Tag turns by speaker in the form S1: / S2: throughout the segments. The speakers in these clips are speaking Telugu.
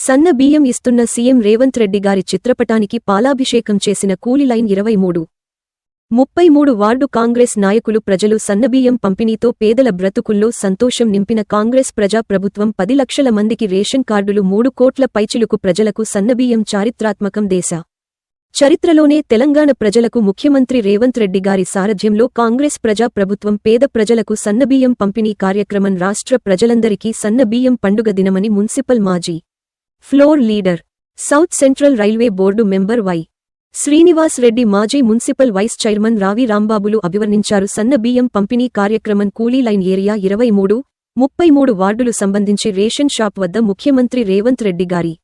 S1: సన్న బియ్యం ఇస్తున్న సీఎం రేవంత్ రెడ్డి గారి చిత్రపటానికి పాలాభిషేకం చేసిన కూలి లైన్ ఇరవై మూడు ముప్పై మూడు వార్డు కాంగ్రెస్ నాయకులు ప్రజలు సన్నబియ్యం పంపిణీతో పేదల బ్రతుకుల్లో సంతోషం నింపిన కాంగ్రెస్ ప్రజా ప్రభుత్వం పది లక్షల మందికి రేషన్ కార్డులు మూడు కోట్ల పైచిలుకు ప్రజలకు సన్నబియ్యం చారిత్రాత్మకం దేశ చరిత్రలోనే తెలంగాణ ప్రజలకు ముఖ్యమంత్రి రేవంత్ రెడ్డి గారి సారథ్యంలో కాంగ్రెస్ ప్రజా ప్రభుత్వం పేద ప్రజలకు సన్నబియ్యం పంపిణీ కార్యక్రమం రాష్ట్ర ప్రజలందరికీ సన్నబియ్యం పండుగ దినమని మున్సిపల్ మాజీ floor leader south central railway board member Y Srinivas Reddy మాజీ మున్సిపల్ వైస్ చైర్మన్ రావి రాంబాబులు అభివర్ణించారు. సన్న బియ్యం పంపిణీ కార్యక్రమం కూలీ లైన్ ఏరియా ఇరవై మూడు ముప్పై మూడు వార్డులు సంబంధించి రేషన్ షాప్ వద్ద ముఖ్యమంత్రి రేవంత్ రెడ్డి గారి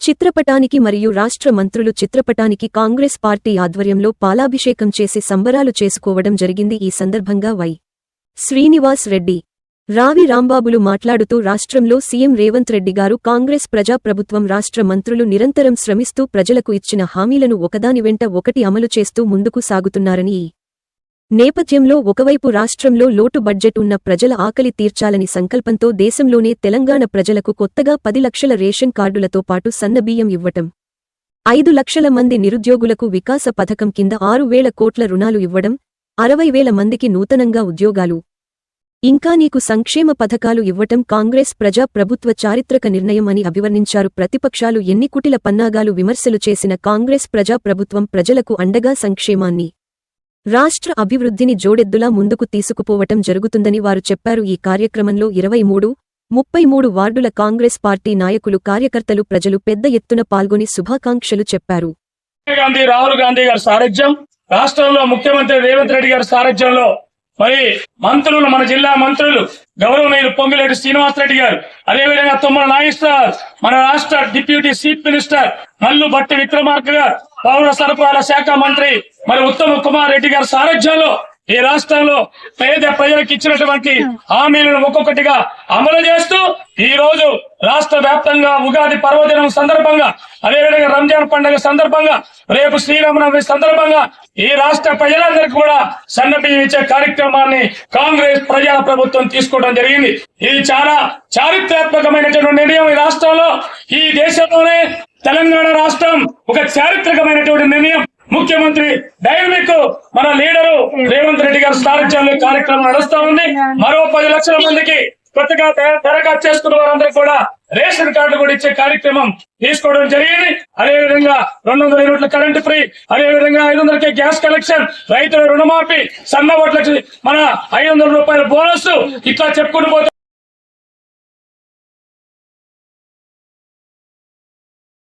S1: చిత్రపటానికి మరియు రాష్ట్ర మంత్రులు చిత్రపటానికి కాంగ్రెస్ పార్టీ ఆధ్వర్యంలో పాలాభిషేకం చేసి సంబరాలు చేసుకోవడం జరిగింది. ఈ సందర్భంగా వై శ్రీనివాస్ రెడ్డి రావి రాంబాబులు మాట్లాడుతూ రాష్ట్రంలో సీఎం రేవంత్ రెడ్డి గారు కాంగ్రెస్ ప్రజా ప్రభుత్వం రాష్ట్ర మంత్రులు నిరంతరం శ్రమిస్తూ ప్రజలకు ఇచ్చిన హామీలను ఒకదాని వెంట ఒకటి అమలు చేస్తూ ముందుకు సాగుతున్నారని ఈ నేపథ్యంలో ఒకవైపు రాష్ట్రంలో లోటు బడ్జెట్ ఉన్న ప్రజల ఆకలి తీర్చాలని సంకల్పంతో దేశంలోనే తెలంగాణ ప్రజలకు కొత్తగా పది లక్షల రేషన్ కార్డులతో పాటు సన్నబియ్యం ఇవ్వటం ఐదు లక్షల మంది నిరుద్యోగులకు వికాస పథకం కింద ఆరు వేల కోట్ల రుణాలు ఇవ్వడం అరవై వేల మందికి నూతనంగా ఉద్యోగాలు ఇంకా నీకు సంక్షేమ పథకాలు ఇవ్వటం కాంగ్రెస్ ప్రజా ప్రభుత్వ చారిత్రక నిర్ణయం అని అభివర్ణించారు ప్రతిపక్షాలు ఎన్ని కుటిల పన్నాగాలు విమర్శలు చేసిన కాంగ్రెస్ ప్రజా ప్రభుత్వం ప్రజలకు అండగా సంక్షేమాన్ని. రాష్ట్ర అభివృద్ధిని జోడెద్దులా ముందుకు తీసుకుపోవటం జరుగుతుందని వారు చెప్పారు. ఈ కార్యక్రమంలో ఇరవై మూడు ముప్పై మూడు వార్డుల కాంగ్రెస్ పార్టీ నాయకులు కార్యకర్తలు ప్రజలు పెద్ద ఎత్తున పాల్గొని శుభాకాంక్షలు చెప్పారు.
S2: రాహుల్ గాంధీ గారి సారథ్యం రాష్ట్రంలో ముఖ్యమంత్రి రేవంత్ రెడ్డి గారి సారథ్యంలో మరి మంత్రులు మన జిల్లా మంత్రులు గౌరవనీయులు పొంగిరెడ్డి శ్రీనివాసరెడ్డి గారు అదేవిధంగా తుమ్మల నాగేశ్వర్ మన రాష్ట్ర డిప్యూటీ చీఫ్ మినిస్టర్ మల్లు బట్టి విక్రమార్క గారు పౌర సరఫరాల శాఖ మంత్రి మరి ఉత్తమ్ కుమార్ రెడ్డి గారి సారథ్యంలో ఈ రాష్ట్రంలో పేద ప్రజలకు ఇచ్చినటువంటి హామీలను ఒక్కొక్కటిగా అమలు చేస్తూ ఈ రోజు రాష్ట్ర వ్యాప్తంగా ఉగాది పర్వదినం సందర్భంగా అదేవిధంగా రంజాన్ పండుగ సందర్భంగా రేపు శ్రీరామనవమి సందర్భంగా ఈ రాష్ట్ర ప్రజలందరికీ కూడా సన్నబియ్యం ఇచ్చే కార్యక్రమాన్ని కాంగ్రెస్ ప్రజా ప్రభుత్వం తీసుకోవడం జరిగింది. ఇది చాలా చారిత్రాత్మకమైనటువంటి నిర్ణయం ఈ రాష్ట్రంలో. ఈ దేశంలోనే తెలంగాణ రాష్ట్రం ఒక చారిత్రకమైనటువంటి నిర్ణయం. ముఖ్యమంత్రి డైనమిక్ మన లీడరు రేవంత్ రెడ్డి గారి సారథ్యంలో కార్యక్రమం నడుస్తా ఉంది. మరో పది లక్షల మందికి కొత్తగా దరఖాస్తు చేసుకున్న వారందరికీ కూడా రేషన్ కార్డు కూడా ఇచ్చే కార్యక్రమం తీసుకోవడం జరిగింది. అదే విధంగా రెండు వందల యూనిట్ల కరెంట్ ఫ్రీ అదే విధంగా ఐదు వందలకి గ్యాస్ కలెక్షన్ రైతుల రుణమాఫీ సన్న ఓట్లకి మన ఐదు వందల రూపాయల బోనస్ ఇట్లా చెప్పుకుంటూ